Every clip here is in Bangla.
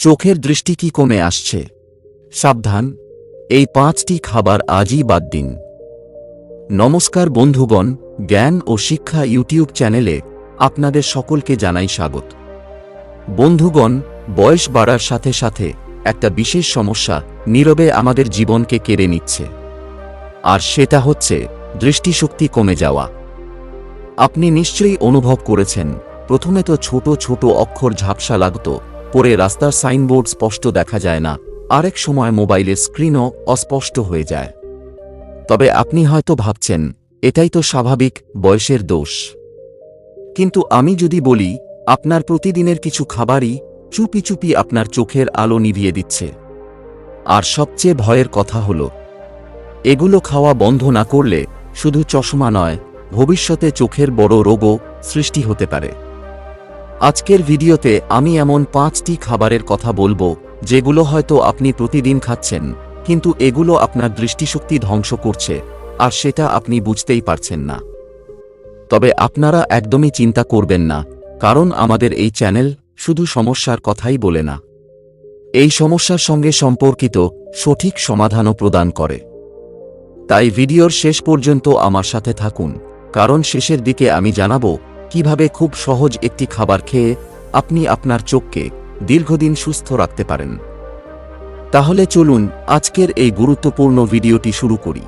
চোখের দৃষ্টি কি কমে আসছে? সাবধান, এই পাঁচটি খাবার আজই বাদ দিন। নমস্কার বন্ধুগণ, জ্ঞান ও শিক্ষা ইউটিউব চ্যানেলে আপনাদের সকলকে জানাই স্বাগত। বন্ধুগণ, বয়স বাড়ার সাথে সাথে একটা বিশেষ সমস্যা নীরবে আমাদের জীবনকে কেড়ে নিচ্ছে। আর সেটা হচ্ছে দৃষ্টিশক্তি কমে যাওয়া। আপনি নিশ্চয়ই অনুভব করেছেন, প্রথমে তো ছোট ছোট অক্ষর ঝাপসা লাগত পরে রাস্তার সাইনবোর্ড স্পষ্ট দেখা যায় না। আরেক সময় মোবাইলের স্ক্রিনও অস্পষ্ট হয়ে যায়। তবে আপনি হয়তো ভাবছেন, এটাই তো স্বাভাবিক, বয়সের দোষ। কিন্তু আমি যদি বলি, আপনার প্রতিদিনের কিছু খাবারই চুপি চুপি আপনার চোখের আলো নিভিয়ে দিচ্ছে। আর সবচেয়ে ভয়ের কথা হল, এগুলো খাওয়া বন্ধ না করলে শুধু চশমা নয়, ভবিষ্যতে চোখের বড় রোগও সৃষ্টি হতে পারে। আজকের ভিডিওতে আমি এমন পাঁচটি খাবারের কথা বলব, যেগুলো হয়তো আপনি প্রতিদিন খাচ্ছেন, কিন্তু এগুলো আপনার দৃষ্টিশক্তি ধ্বংস করছে, আর সেটা আপনি বুঝতেই পারছেন না। তবে আপনারা একদমই চিন্তা করবেন না, কারণ আমাদের এই চ্যানেল শুধু সমস্যার কথাই বলে না। এই সমস্যার সঙ্গে সম্পর্কিত সঠিক সমাধানও প্রদান করে। তাই ভিডিওর শেষ পর্যন্ত আমার সাথে থাকুন, কারণ শেষের দিকে আমি জানাব কীভাবে খুব সহজ একটি খাবার খেয়ে আপনি আপনার চোখকে দীর্ঘদিন সুস্থ রাখতে পারেন। তাহলে চলুন আজকের এই গুরুত্বপূর্ণ ভিডিওটি শুরু করি।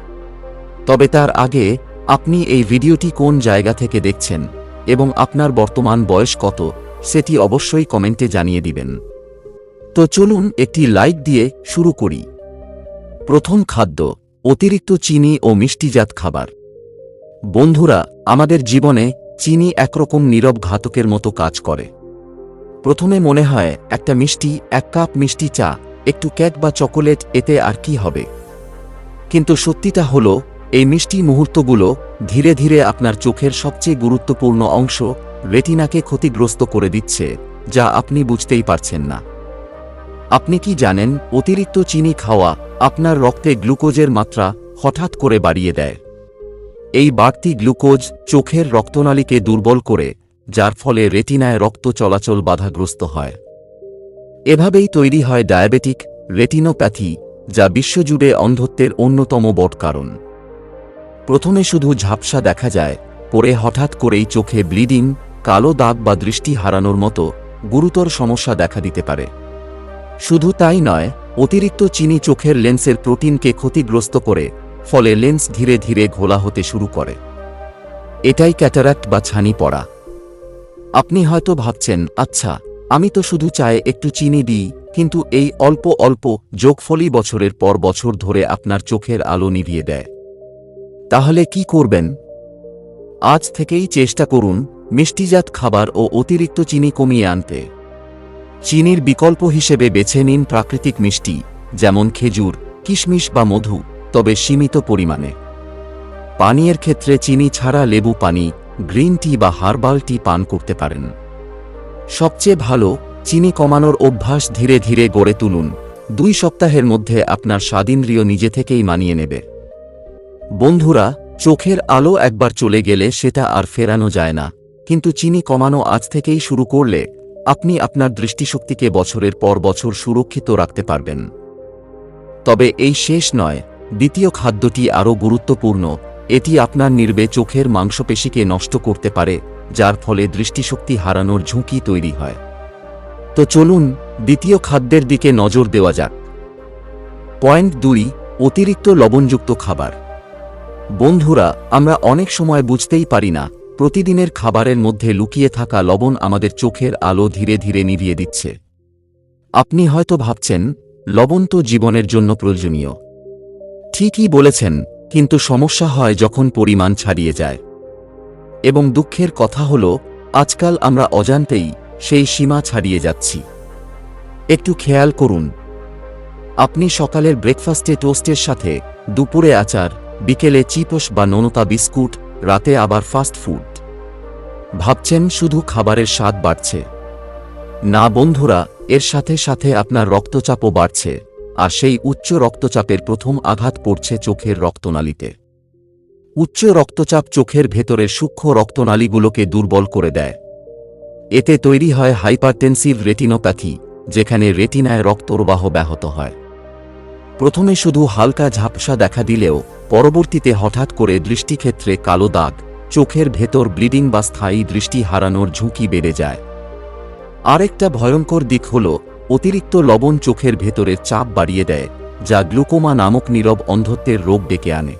তবে তার আগে আপনি এই ভিডিওটি কোন জায়গা থেকে দেখছেন এবং আপনার বর্তমান বয়স কত, সেটি অবশ্যই কমেন্টে জানিয়ে দিবেন। তো চলুন একটি লাইক দিয়ে শুরু করি। প্রথম খাদ্য, অতিরিক্ত চিনি ও মিষ্টিজাত খাবার। বন্ধুরা, আমাদের জীবনে চিনি একরকম নীরব ঘাতকের মতো কাজ করে। প্রথমে মনে হয়, একটা মিষ্টি, এক কাপ মিষ্টি চা, একটু কেক বা চকোলেট, এতে আর কি হবে? কিন্তু সত্যিটা হল, এই মিষ্টি মুহূর্তগুলো ধীরে ধীরে আপনার চোখের সবচেয়ে গুরুত্বপূর্ণ অংশ রেটিনাকে ক্ষতিগ্রস্ত করে দিচ্ছে, যা আপনি বুঝতেই পারছেন না। আপনি কি জানেন, অতিরিক্ত চিনি খাওয়া আপনার রক্তে গ্লুকোজের মাত্রা হঠাৎ করে বাড়িয়ে দেয়। এই বাড়তি গ্লুকোজ চোখের রক্তনালীকে দুর্বল করে, যার ফলে রেটিনায় রক্ত চলাচল বাধাগ্রস্ত হয়। এভাবেই তৈরি হয় ডায়াবেটিক রেটিনোপ্যাথি, যা বিশ্বজুড়ে অন্ধত্বের অন্যতম বট কারণ। প্রথমে শুধু ঝাপসা দেখা যায়, পরে হঠাৎ করেই চোখে ব্লিডিং, কালো দাগ বা দৃষ্টি হারানোর মতো গুরুতর সমস্যা দেখা দিতে পারে। শুধু তাই নয়, অতিরিক্ত চিনি চোখের লেন্সের প্রোটিনকে ক্ষতিগ্রস্ত করে ফলে লেন্স ধীরে ধীরে ঘোলা হতে শুরু করে। এটাই ক্যাটারাক্ট বা ছানি পড়া। আপনি হয়তো ভাবছেন আচ্ছা আমি তো শুধু চায়ে একটু চিনি দিই, কিন্তু এই অল্প অল্প যোগফলই বছরের পর বছর ধরে আপনার চোখের আলো নিভিয়ে দেয়। তাহলে কি করবেন? আজ থেকেই চেষ্টা করুন মিষ্টিজাত খাবার ও অতিরিক্ত চিনি কমিয়ে আনতে। চিনির বিকল্প হিসেবে বেছে নিন প্রাকৃতিক মিষ্টি, যেমন খেজুর, কিশমিশ বা মধু। তবে সীমিত পরিমাণে। পানীয়ের ক্ষেত্রে চিনি ছাড়া লেবু পানি, গ্রিন টি বা হার্বাল টি পান করতে পারেন। সবচেয়ে ভালো, চিনি কমানোর অভ্যাস ধীরে ধীরে গড়ে তুলুন। দুই সপ্তাহের মধ্যে আপনার স্বাদিন্দ্রিয় নিজে থেকেই মানিয়ে নেবে। বন্ধুরা, চোখের আলো একবার চলে গেলে সেটা আর ফেরানো যায় না। কিন্তু চিনি কমানো আজ থেকেই শুরু করলে, আপনি আপনার দৃষ্টিশক্তিকে বছরের পর বছর সুরক্ষিত রাখতে পারবেন। তবে এই শেষ নয় দ্বিতীয় খাদ্যটি আরও গুরুত্বপূর্ণ, এটি আপনার নির্বে চোখের মাংসপেশিকে নষ্ট করতে পারে, যার ফলে দৃষ্টিশক্তি হারানোর ঝুঁকি তৈরি হয়। তো চলুন, দ্বিতীয় খাদ্যের দিকে নজর দেওয়া যাক। পয়েন্ট দুই, অতিরিক্ত লবণযুক্ত খাবার। বন্ধুরা, আমরা অনেক সময় বুঝতেই পারি না, প্রতিদিনের খাবারের মধ্যে লুকিয়ে থাকা লবণ আমাদের চোখের আলো ধীরে ধীরে নিভিয়ে দিচ্ছে। আপনি হয়তো ভাবছেন, লবণ তো জীবনের জন্য প্রয়োজনীয়। ঠিকই বলেছেন, কিন্তু সমস্যা হয় যখন পরিমাণ ছাড়িয়ে যায়। এবং দুঃখের কথা হল, আজকাল আমরা অজান্তেই সেই সীমা ছাড়িয়ে যাচ্ছি। একটু খেয়াল করুন। আপনি সকালের ব্রেকফাস্টে টোস্টের সাথে দুপুরে আচার, বিকেলে চিপস বা ননতা বিস্কুট, রাতে আবার ফাস্ট ফুড। ভাবছেন শুধু খাবারের স্বাদ বাড়ছে। না বন্ধুরা, এর সাথে সাথে আপনার রক্তচাপও বাড়ছে। আর সেই উচ্চ রক্তচাপের প্রথম আঘাত পড়ছে চোখের রক্তনালীতে। উচ্চ রক্তচাপ চোখের ভেতরের সূক্ষ্ম রক্তনালীগুলোকে দুর্বল করে দেয়। এতে তৈরি হয় হাইপারটেনসিভ রেটিনোপ্যাথি, যেখানে রেটিনায় রক্তপ্রবাহ ব্যাহত হয়। প্রথমে শুধু হালকা ঝাপসা দেখা দিলেও পরবর্তীতে হঠাৎ করে দৃষ্টিক্ষেত্রে কালো দাগ, চোখের ভেতর ব্লিডিং বা স্থায়ী দৃষ্টি হারানোর ঝুঁকি বেড়ে যায়। আরেকটা ভয়ঙ্কর দিক হল অতিরিক্ত লবণ চোখের ভেতরের চাপ বাড়িয়ে দেয়, যা গ্লুকোমা নামক নীরব অন্ধত্বের রোগ ডেকে আনে।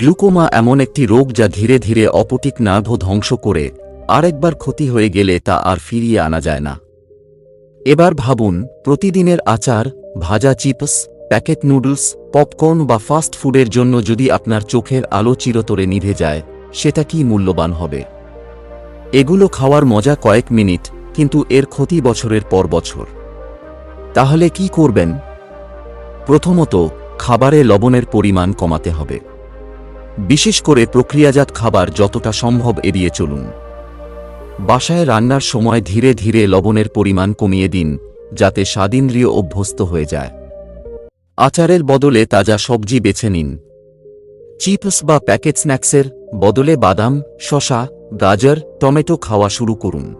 গ্লুকোমা এমন একটি রোগ যা ধীরে ধীরে অপটিক নার্ভ ধ্বংস করে, আরেকবার ক্ষতি হয়ে গেলে তা আর ফিরিয়ে আনা যায় না। এবার ভাবুন, প্রতিদিনের আচার, ভাজা চিপস, প্যাকেট নুডলস, পপকর্ন বা ফাস্ট ফুডের জন্য যদি আপনার চোখের আলো চিরতরে নিভে যায়, সেটা কি মূল্যবান হবে? এগুলো খাওয়ার মজা কয়েক মিনিট, কিন্তু এর ক্ষতি বছরের পর বছর। তাহলে কি করবেন? প্রথমত, খাবারে লবণের পরিমাণ কমাতে হবে। বিশেষ করে প্রক্রিয়াজাত খাবার যতটা সম্ভব এড়িয়ে চলুন। বাসায় রান্নার সময় ধীরে ধীরে লবণের পরিমাণ কমিয়ে দিন, যাতে স্বাদিন্দ্রিয় অভ্যস্ত হয়ে যায়। আচারের বদলে তাজা সবজি বেছে নিন। চিপস বা প্যাকেট স্ন্যাক্সের বদলে বাদাম শশা গাজর, টমেটো খাওয়া শুরু করুন।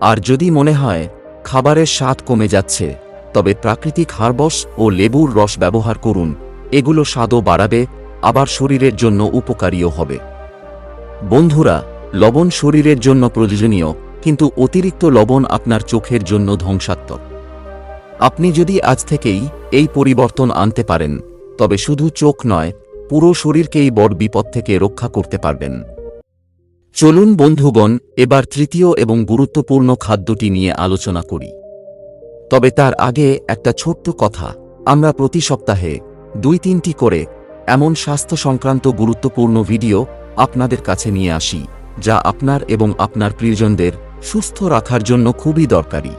আর যদি মনে হয় খাবারের স্বাদ কমে যাচ্ছে, তবে প্রাকৃতিক হারবস ও লেবুর রস ব্যবহার করুন, এগুলো স্বাদও বাড়াবে, আবার শরীরের জন্য উপকারীও হবে। বন্ধুরা, লবণ শরীরের জন্য প্রয়োজনীয়, কিন্তু অতিরিক্ত লবণ আপনার চোখের জন্য ধ্বংসাত্মক। আপনি যদি আজ থেকেই এই পরিবর্তন আনতে পারেন, তবে শুধু চোখ নয়, পুরো শরীরকেই বড় বিপদ থেকে রক্ষা করতে পারবেন। চলুন বন্ধুগণ, এবার তৃতীয় এবং গুরুত্বপূর্ণ খাদ্যটি নিয়ে আলোচনা করি। তবে তার আগে একটা ছোট্ট কথা। আমরা প্রতি সপ্তাহে দুই তিনটি করে এমন স্বাস্থ্য সংক্রান্ত গুরুত্বপূর্ণ ভিডিও আপনাদের কাছে নিয়ে আসি, যা আপনার এবং আপনার প্রিয়জনদের সুস্থ রাখার জন্য খুবই দরকারি।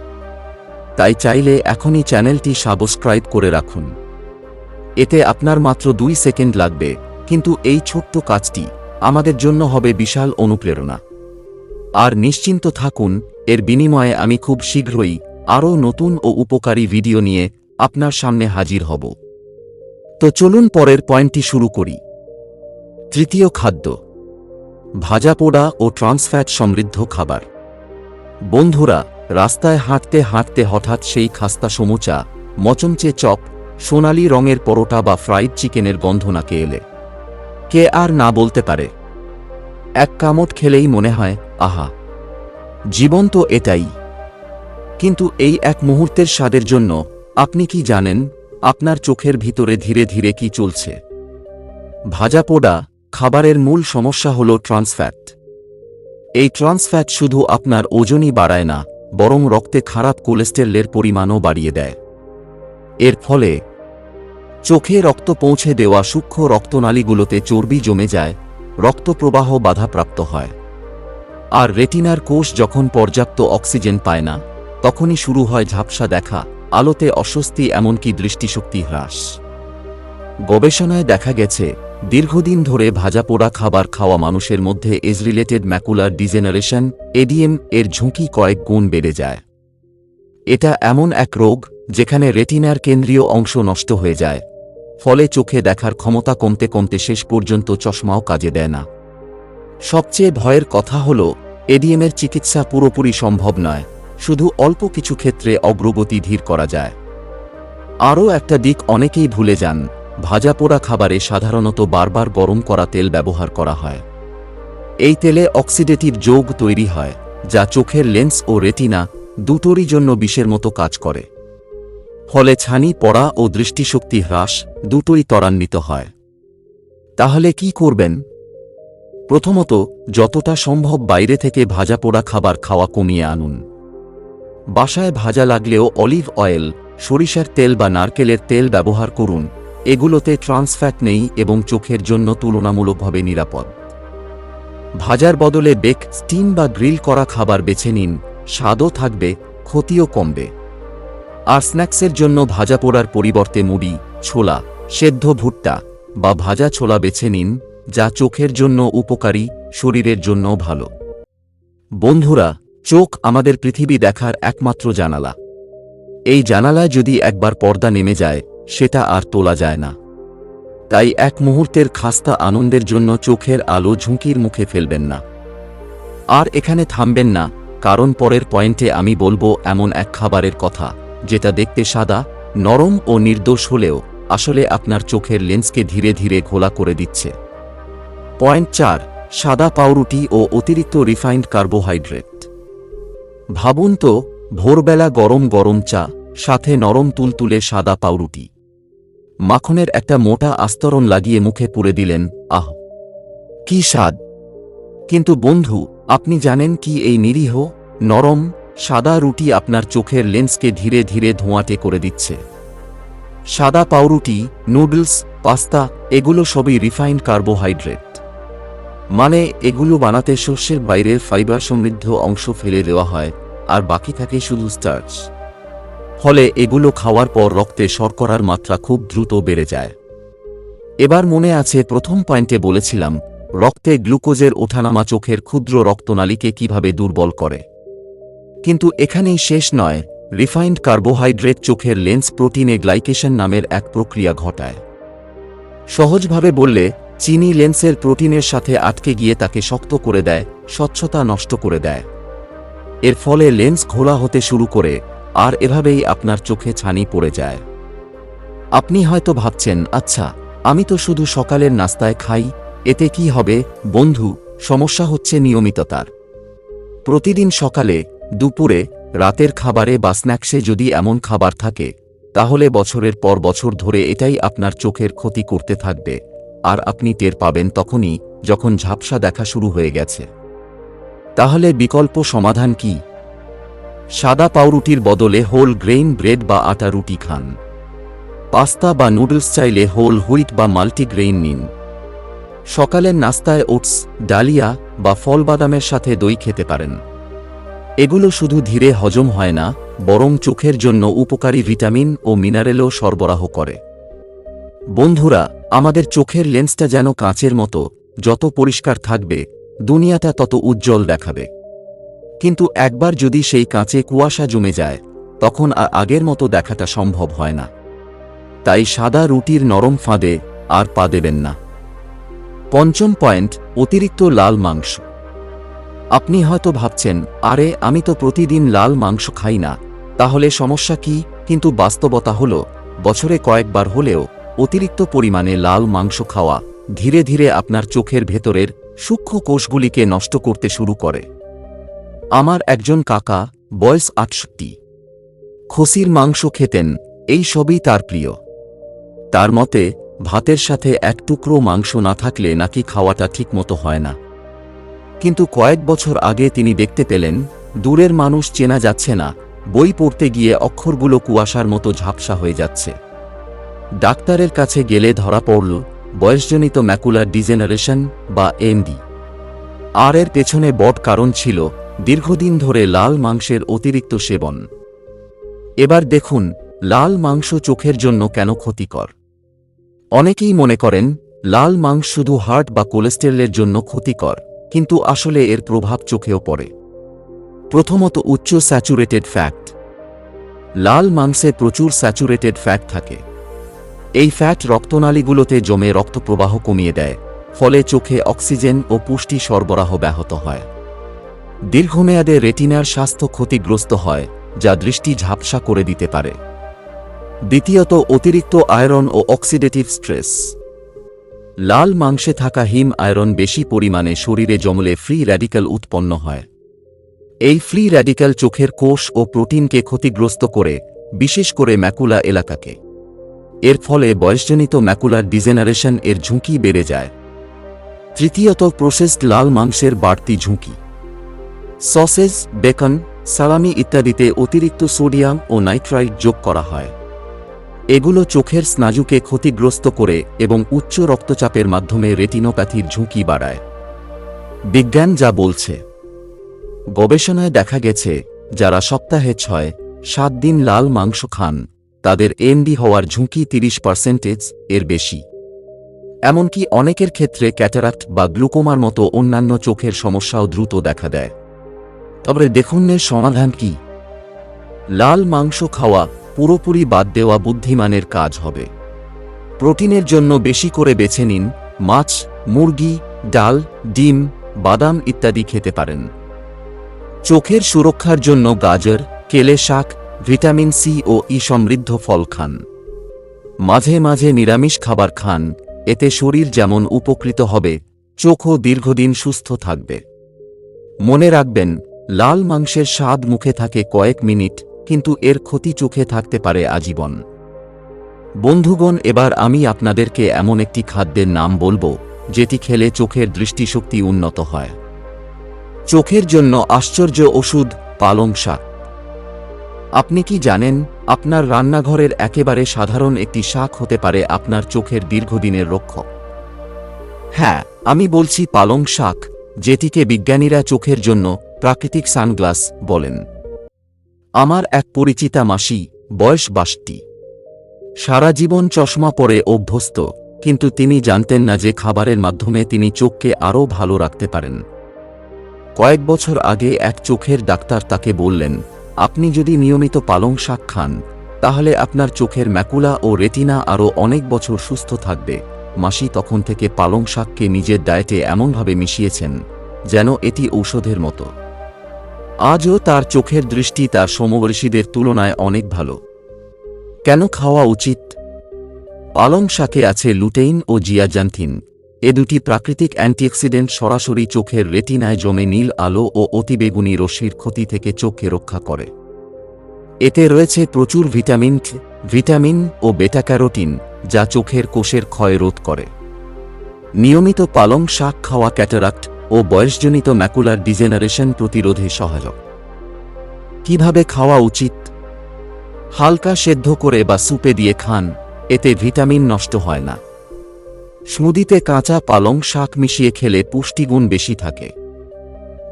তাই চাইলে এখনই চ্যানেলটি সাবস্ক্রাইব করে রাখুন। এতে আপনার মাত্র দুই সেকেন্ড লাগবে, কিন্তু এই ছোট্ট কাজটি আমাদের জন্য হবে বিশাল অনুপ্রেরণা। আর নিশ্চিন্ত থাকুন, এর বিনিময়ে আমি খুব শীঘ্রই আরও নতুন ও উপকারী ভিডিও নিয়ে আপনার সামনে হাজির হব। তো চলুন পরের পয়েন্টটি শুরু করি। তৃতীয় খাদ্য। ভাজা পোড়া ও ট্রান্সফ্যাট সমৃদ্ধ খাবার। বন্ধুরা, রাস্তায় হাঁটতে হাঁটতে হঠাৎ সেই খাস্তা সমুচা, মচমচে চপ, সোনালি রঙের পরোটা বা ফ্রাইড চিকেনের গন্ধ নাকে এলে। কে আর না বলতে পারে। এক কামট খেলেই মনে হয়, আহা, জীবন তো এটাই। কিন্তু এই এক মুহূর্তের স্বাদের জন্য আপনি কি জানেন, আপনার চোখের ভিতরে ধীরে ধীরে কি চলছে? ভাজা পোড়া, খাবারের মূল সমস্যা হল ট্রান্সফ্যাট এই ট্রান্সফ্যাট শুধু আপনার ওজনই বাড়ায় না, বরং রক্তে খারাপ কোলেস্টেরলের পরিমাণও বাড়িয়ে দেয়। এর ফলে চোখে রক্ত পৌঁছে দেওয়া সূক্ষ্ম রক্তনালীগুলোতে চর্বি জমে যায়, রক্তপ্রবাহ বাধাপ্রাপ্ত হয়। আর রেটিনার কোষ যখন পর্যাপ্ত অক্সিজেন পায় না, তখনই শুরু হয় ঝাপসা দেখা, আলোতে অস্বস্তি এমনকি দৃষ্টিশক্তি হ্রাস। গবেষণায় দেখা গেছে, দীর্ঘদিন ধরে ভাজা পোড়া খাবার খাওয়া মানুষের মধ্যে age related macular degeneration, ADM, এর ঝুঁকি কয়েক গুণ বেড়ে যায়। এটা এমন এক রোগ, যেখানে রেটিনার কেন্দ্রীয় অংশ নষ্ট হয়ে যায়। ফলে চোখে দেখার ক্ষমতা কমতে কমতে শেষ পর্যন্ত চশমাও কাজে দেয় না। সবচেয়ে ভয়ের কথা হল, এডিএমের চিকিৎসা পুরোপুরি সম্ভব নয়, শুধু অল্প কিছু ক্ষেত্রে অগ্রগতি ধীর করা যায়। আরও একটা দিক অনেকেই ভুলে যান, ভাজা পোড়া খাবারে সাধারণত বারবার গরম করা তেল ব্যবহার করা হয়। এই তেলে অক্সিডেটিভ যোগ তৈরি হয়, যা চোখের লেন্স ও রেটিনা দুটোরই জন্য বিষের মতো কাজ করে। ফলে ছানি, পড়া ও দৃষ্টিশক্তি হ্রাস দুটোই ত্বরান্বিত হয়। তাহলে কি করবেন? প্রথমত, যতটা সম্ভব বাইরে থেকে ভাজা পোড়া খাবার খাওয়া কমিয়ে আনুন। বাসায় ভাজা লাগলেও অলিভ অয়েল, সরিষার তেল বা নারকেলের তেল ব্যবহার করুন। এগুলোতে ট্রান্সফ্যাট নেই এবং চোখের জন্য তুলনামূলকভাবে নিরাপদ। ভাজার বদলে বেক, স্টিম বা গ্রিল করা খাবার বেছে নিন। স্বাদও থাকবে, ক্ষতিও কমবে। আর স্ন্যাক্সের জন্য ভাজা পোড়ার পরিবর্তে মুড়ি, ছোলা, সেদ্ধ ভুট্টা বা ভাজা ছোলা বেছে নিন, যা চোখের জন্য উপকারী, শরীরের জন্য ভালো। বন্ধুরা, চোখ আমাদের পৃথিবী দেখার একমাত্র জানালা। এই জানালায় যদি একবার পর্দা নেমে যায়, সেটা আর তোলা যায় না। তাই এক মুহূর্তের খাস্তা আনন্দের জন্য চোখের আলো ঝুঁকির মুখে ফেলবেন না। আর এখানে থামবেন না, কারণ পরের পয়েন্টে আমি বলব এমন এক খাবারের কথা। যেটা দেখতে সাদা, নরম ও নির্দোষ হলেও আসলে আপনার চোখের লেন্সকে ধীরে ধীরে ঘোলা করে দিচ্ছে। পয়েন্ট চার, সাদা পাউরুটি ও অতিরিক্ত রিফাইন্ড কার্বোহাইড্রেট। ভাবুন তো, ভোরবেলা গরম গরম চা, সাথে নরম তুলতুলে সাদা পাউরুটি। মাখনের একটা মোটা আস্তরণ লাগিয়ে মুখে পুরে দিলেন, আহ! কি স্বাদ! কিন্তু বন্ধু, আপনি জানেন কি এই নিরীহ, নরম সাদা রুটি আপনার চোখের লেন্সকে ধীরে ধীরে ধোঁয়াটে করে দিচ্ছে। সাদা পাউরুটি, নুডলস, পাস্তা, এগুলো সবই রিফাইন্ড কার্বোহাইড্রেট মানে এগুলো বানাতে শস্যের বাইরের ফাইবার সমৃদ্ধ অংশ ফেলে দেওয়া হয়, আর বাকি থাকে শুধু স্টার্চ ফলে এগুলো খাওয়ার পর রক্তে শর্করার মাত্রা খুব দ্রুত বেড়ে যায়। এবার মনে আছে প্রথম পয়েন্টে বলেছিলাম, রক্তে গ্লুকোজের ওঠানামা চোখের ক্ষুদ্র রক্তনালীকে কীভাবে দুর্বল করে। কিন্তু এখানেই শেষ নয় রিফাইন্ড কার্বোহাইড্রেট চোখের লেন্স প্রোটিনে গ্লাইকেশন নামের এক প্রক্রিয়া ঘটায়। সহজভাবে বললে, চিনি লেন্সের প্রোটিনের সাথে আটকে গিয়ে তাকে শক্ত করে দেয়, স্বচ্ছতা নষ্ট করে দেয়। এর ফলে লেন্স ঘোলা হতে শুরু করে, আর এভাবেই আপনার চোখে ছানি পড়ে যায়। আপনি হয়তো ভাবছেন আচ্ছা আমি তো শুধু সকালের নাস্তায় খাই, এতে কি হবে? বন্ধু, সমস্যা হচ্ছে নিয়মিততার। প্রতিদিন সকালে দুপুরে, রাতের খাবারে বা স্ন্যাক্সে যদি এমন খাবার থাকে, তাহলে বছরের পর বছর ধরে এটাই আপনার চোখের ক্ষতি করতে থাকবে। আর আপনি টের পাবেন তখনই যখন ঝাপসা দেখা শুরু হয়ে গেছে। তাহলে বিকল্প সমাধান কি? সাদা পাউরুটির বদলে হোল গ্রেইন ব্রেড বা আটা রুটি খান। পাস্তা বা নুডলস চাইলে হোল হুইট বা মাল্টিগ্রেইন নিন। সকালের নাস্তায় ওটস, ডালিয়া বা ফল বাদামের সাথে দই খেতে পারেন। এগুলো শুধু ধীরে হজম হয় না, বরং চোখের জন্য উপকারী ভিটামিন ও মিনারেলও সরবরাহ করে। বন্ধুরা, আমাদের চোখের লেন্সটা যেন কাঁচের মতো, যত পরিষ্কার থাকবে, দুনিয়াটা তত উজ্জ্বল দেখাবে। কিন্তু একবার যদি সেই কাঁচে কুয়াশা জমে যায়, তখন আর আগের মতো দেখাটা সম্ভব হয় না। তাই সাদা রুটির নরম ফাঁদে আর পা দেবেন না। পঞ্চম পয়েন্ট, অতিরিক্ত লাল মাংস। আপনি হয়তো ভাবছেন, আরে, আমি তো প্রতিদিন লাল মাংস খাই না। তাহলে সমস্যা কি? কিন্তু বাস্তবতা হল, বছরে কয়েকবার হলেও অতিরিক্ত পরিমাণে লাল মাংস খাওয়া ধীরে ধীরে আপনার চোখের ভেতরের সূক্ষ্ম কোষগুলিকে নষ্ট করতে শুরু করে। আমার একজন কাকা, বয়স আটষট্টি। খসির মাংস খেতেন, এই সবই তার প্রিয়। তার মতে, ভাতের সাথে এক টুকরো মাংস না থাকলে নাকি খাওয়াটা ঠিকমতো হয় না। কিন্তু কয়েক বছর আগে তিনি দেখতে পেলেন, দূরের মানুষ চেনা যাচ্ছে না, বই পড়তে গিয়ে অক্ষরগুলো কুয়াশার মতো ঝাপসা হয়ে যাচ্ছে। ডাক্তারের কাছে গেলে ধরা পড়ল, বয়সজনিত ম্যাকুলার ডিজেনারেশন বা এমডি। আর এর পেছনে বট কারণ ছিল, দীর্ঘদিন ধরে লাল মাংসের অতিরিক্ত সেবন। এবার দেখুন, লাল মাংস চোখের জন্য কেন ক্ষতিকর। অনেকেই মনে করেন, লাল মাংস শুধু হার্ট বা কোলেস্টেরলের জন্য ক্ষতিকর। কিন্তু আসলে এর প্রভাব চোখেও পড়ে। প্রথমত উচ্চ স্যাচুরেটেড ফ্যাট লাল মাংসে প্রচুর স্যাচুরেটেড ফ্যাট থাকে। এই ফ্যাট রক্তনালীগুলোতে জমে রক্তপ্রবাহ কমিয়ে দেয়, ফলে চোখে অক্সিজেন ও পুষ্টি সরবরাহ ব্যাহত হয়। দীর্ঘমেয়াদে রেটিনার স্বাস্থ্য ক্ষতিগ্রস্ত হয়, যা দৃষ্টি ঝাপসা করে দিতে পারে। দ্বিতীয়ত অতিরিক্ত আয়রন ও অক্সিডেটিভ স্ট্রেস। লাল মাংসে থাকা হিম আয়রন বেশি পরিমাণে শরীরে জমলে ফ্রি র্যাডিক্যাল উৎপন্ন হয়। এই ফ্রি র্যাডিক্যাল চোখের কোষ ও প্রোটিনকে ক্ষতিগ্রস্ত করে, বিশেষ করে ম্যাকুলা এলাকাকে। এর ফলে বয়সজনিত ম্যাকুলার ডিজেনারেশন এর ঝুঁকি বেড়ে যায়। তৃতীয়ত, প্রসেসড লাল মাংসের বাড়তি ঝুঁকি। সসেজ, বেকন, সালামি ইত্যাদিতে অতিরিক্ত সোডিয়াম ও নাইট্রাইট যোগ করা হয়। এগুলো চোখের স্নায়ুকে ক্ষতিগ্রস্ত করে এবং উচ্চ রক্তচাপের মাধ্যমে রেটিনোপ্যাথির ঝুঁকি বাড়ায়। বিজ্ঞান যা বলছে। গবেষণায় দেখা গেছে, যারা সপ্তাহে ছয়, সাত দিন লাল মাংস খান, তাদের এমডি হওয়ার ঝুঁকি তিরিশ পার্সেন্টেজ এর বেশি। এমনকি অনেকের ক্ষেত্রে ক্যাটারাক্ট বা গ্লুকোমার মতো অন্যান্য চোখের সমস্যাও দ্রুত দেখা দেয়। তবে দেখুনের সমাধান কি। লাল মাংস খাওয়া পুরোপুরি বাদ দেওয়া বুদ্ধিমানের কাজ হবে। প্রোটিনের জন্য বেশি করে বেছে নিন, মাছ, মুরগি, ডাল, ডিম, বাদাম ইত্যাদি খেতে পারেন। চোখের সুরক্ষার জন্য গাজর, কেলে শাক, ভিটামিন সি ও ই সমৃদ্ধ ফল খান। মাঝে মাঝে নিরামিষ খাবার খান, এতে শরীর যেমন উপকৃত হবে, চোখও দীর্ঘদিন সুস্থ থাকবে। মনে রাখবেন, লাল মাংসের স্বাদ মুখে থাকে কয়েক মিনিট কিন্তু এর ক্ষতি চোখে থাকতে পারে আজীবন। বন্ধুগণ, এবার আমি আপনাদেরকে এমন একটি খাদ্যের নাম বলব, যেটি খেলে চোখের দৃষ্টিশক্তি উন্নত হয়। চোখের জন্য আশ্চর্য ওষুধ পালং শাক। আপনি কি জানেন, আপনার রান্নাঘরের একেবারে সাধারণ একটি শাক হতে পারে আপনার চোখের দীর্ঘদিনের রক্ষক। হ্যাঁ আমি বলছি পালং শাক, যেটিকে বিজ্ঞানীরা চোখের জন্য প্রাকৃতিক সানগ্লাস বলেন। আমার এক পরিচিতা মাসি, বয়স বাষট্টি। সারা জীবন চশমা পরে অভ্যস্ত, কিন্তু তিনি জানতেন না যে খাবারের মাধ্যমে তিনি চোখকে আরও ভালো রাখতে পারেন। কয়েক বছর আগে এক চোখের ডাক্তার তাকে বললেন, আপনি যদি নিয়মিত পালং শাক খান, তাহলে আপনার চোখের ম্যাকুলা ও রেটিনা আরও অনেক বছর সুস্থ থাকবে। মাসি তখন থেকে পালং শাককে নিজের ডায়েটে এমনভাবে মিশিয়েছেন, যেন এটি ঔষধের মতো। আজও তার চোখের দৃষ্টি তার সমবয়সীদের তুলনায় অনেক ভালো। কেন খাওয়া উচিত? পালং শাকে আছে লুটেইন ও জিয়াজান্থিন। এ দুটি প্রাকৃতিক অ্যান্টিঅক্সিডেন্ট সরাসরি চোখের রেটিনায় জমে নীল আলো ও অতিবেগুনি রশ্মির ক্ষতি থেকে চোখকে রক্ষা করে। এতে রয়েছে প্রচুর ভিটামিন ভিটামিন ও বেটা ক্যারোটিন যা চোখের কোষের ক্ষয় রোধ করে। নিয়মিত পালং শাক খাওয়া ক্যাটারাক্ট ও বয়সজনিত ম্যাকুলার ডিজেনারেশন প্রতিরোধে সহায়ক। কীভাবে খাওয়া উচিত? হালকা সেদ্ধ করে বা সুপে দিয়ে খান, এতে ভিটামিন নষ্ট হয় না। স্মুদিতে কাঁচা পালং শাক মিশিয়ে খেলে পুষ্টিগুণ বেশি থাকে।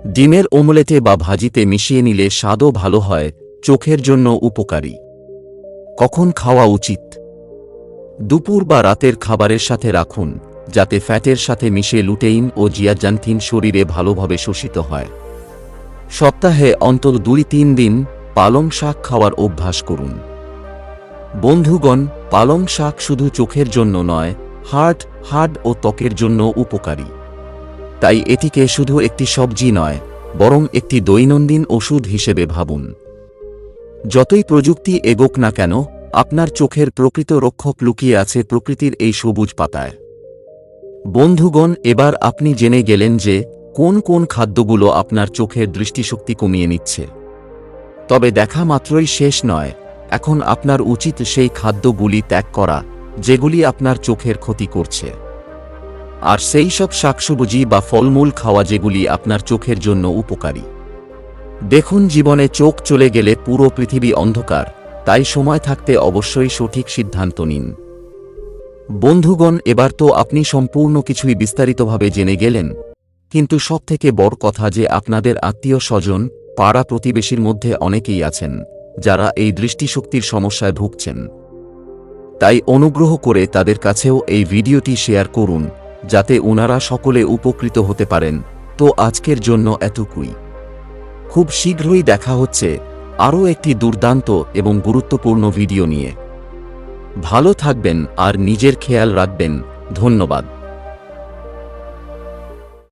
ডিমের ওমলেটে বা ভাজিতে মিশিয়ে নিলে স্বাদও ভালো হয়, চোখের জন্য উপকারী। কখন খাওয়া উচিত? দুপুর বা রাতের খাবারের সাথে রাখুন যাতে ফ্যাটের সাথে মিশে লুটেইন ও জিয়াজান্থিন শরীরে ভালোভাবে শোষিত হয়। সপ্তাহে অন্তত দুই তিন দিন পালং শাক খাওয়ার অভ্যাস করুন। বন্ধুগণ, পালং শাক শুধু চোখের জন্য নয় হার্ট হার্ট ও ত্বকের জন্য উপকারী। তাই এটিকে শুধু একটি সবজি নয়, বরং একটি দৈনন্দিন ওষুধ হিসেবে ভাবুন। যতই প্রযুক্তি এগোক না কেন, আপনার চোখের প্রকৃত রক্ষক লুকিয়ে আছে প্রকৃতির এই সবুজ পাতায়। বন্ধুগণ, এবার আপনি জেনে গেলেন যে কোন কোন খাদ্যগুলো আপনার চোখের দৃষ্টিশক্তি কমিয়ে নিচ্ছে। তবে দেখা মাত্রই শেষ নয়, এখন আপনার উচিত সেই খাদ্যগুলি ত্যাগ করা, যেগুলি আপনার চোখের ক্ষতি করছে। আর সেই সব শাকসবজি বা ফলমূল খাওয়া যেগুলি আপনার চোখের জন্য উপকারী। দেখুন, জীবনে চোখ চলে গেলে পুরো পৃথিবী অন্ধকার, তাই সময় থাকতে অবশ্যই সঠিক সিদ্ধান্ত নিন। বন্ধুগণ, এবার তো আপনি সম্পূর্ণ কিছুই বিস্তারিতভাবে জেনে গেলেন। কিন্তু সবথেকে বড় কথা যে আপনাদের আত্মীয় স্বজন পাড়া প্রতিবেশীর মধ্যে অনেকেই আছেন, যারা এই দৃষ্টিশক্তির সমস্যায় ভুগছেন। তাই অনুগ্রহ করে তাদের কাছেও এই ভিডিওটি শেয়ার করুন, যাতে ওনারা সকলে উপকৃত হতে পারেন। তো আজকের জন্য এতটুকুই খুব শীঘ্রই দেখা হচ্ছে আরও একটি দুর্দান্ত এবং গুরুত্বপূর্ণ ভিডিও নিয়ে। ভালো থাকবেন আর নিজের খেয়াল রাখবেন। ধন্যবাদ।